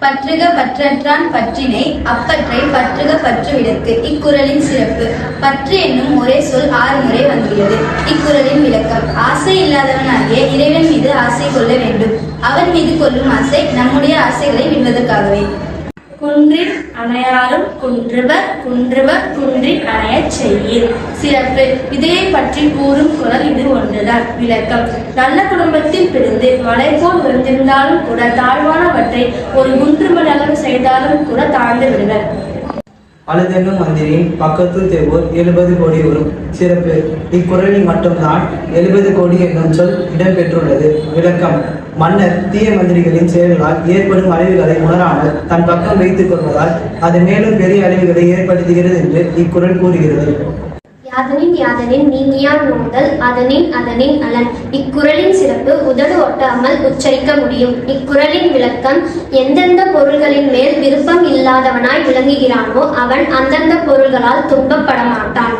பற்றுக பற்றற்றான் பற்றினை அப்பற்றை பற்றுக பற்றுவிடத்து இக்குறளின் சிறப்பு. பற்று என்னும் ஒரே சொல் ஆறு முறை வந்துள்ளது. இக்குறளின் விளக்கம். ஆசை இல்லாதவனாகிய இறைவன் மீது ஆசை கொள்ள வேண்டும். அவன் மீது கொள்ளும் ஆசை நம்முடைய ஆசைகளை விடுவதற்காகவே. குன்றின் அணையாரும் குன்றுவர் குன்றுவர் குன்றின் அணையச் செய்யீர். சிறப்பு. விதையை பற்றி கூறும் குரல் இது ஒன்றுதான். விளக்கம். நல்ல குடும்பத்தில் பிறந்து மலை போல் விழுந்திருந்தாலும் கூட தாழ்வானவற்றை ஒரு குன்றுமலகம் செய்தாலும் கூட தாழ்ந்து விடுவர். அழுதென்னும் மந்திரியின் பக்கத்து தேவோர் எழுபது கோடி வரும். சிறப்பு. இக்குறளில் மட்டும்தான் எழுபது கோடி என்னும் சொல் இடம்பெற்றுள்ளது. விளக்கம். மன்னர் தீய மந்திரிகளின் செயல்களால் ஏற்படும் அழிவுகளை உணராமல் தன் பக்கம் வைத்துக் கொள்வதால் அது மேலும் பெரிய அழிவுகளை ஏற்படுத்துகிறது என்று இக்குரல் கூறுகிறது. யாதனின் யாதனின் நீங்கியான் நோதல் அதனின் அதனின் அலன் இக்குறளின் சிறப்பு உதடு ஒட்டாமல் உச்சரிக்க முடியும். இக்குறளின் விளக்கம் எந்தெந்த பொருள்களின் மேல் விருப்பம் இல்லாதவனாய் விளங்குகிறானோ அவன் அந்தந்த பொருள்களால் துன்பப்பட மாட்டான்